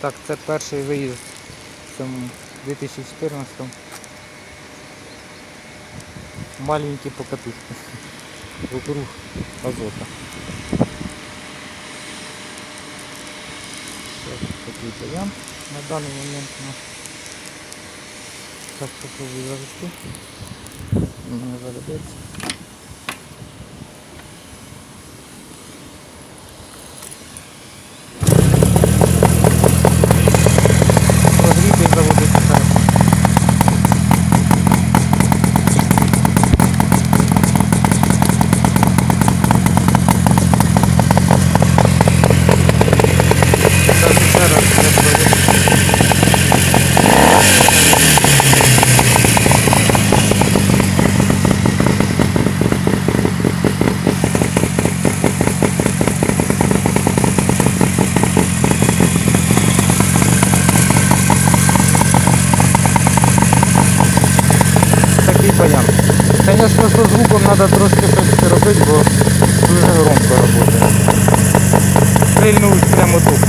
Так, це перший виїзд в цьому 2014 Маленькі покатушки. Вокруг азота. Такий баян на даний момент у нас. Так попробую завести. Не заведеться. Баян. Звісно, з звуком треба трошки щось робити, бо дуже громко працює. Стрільнув прямо тут.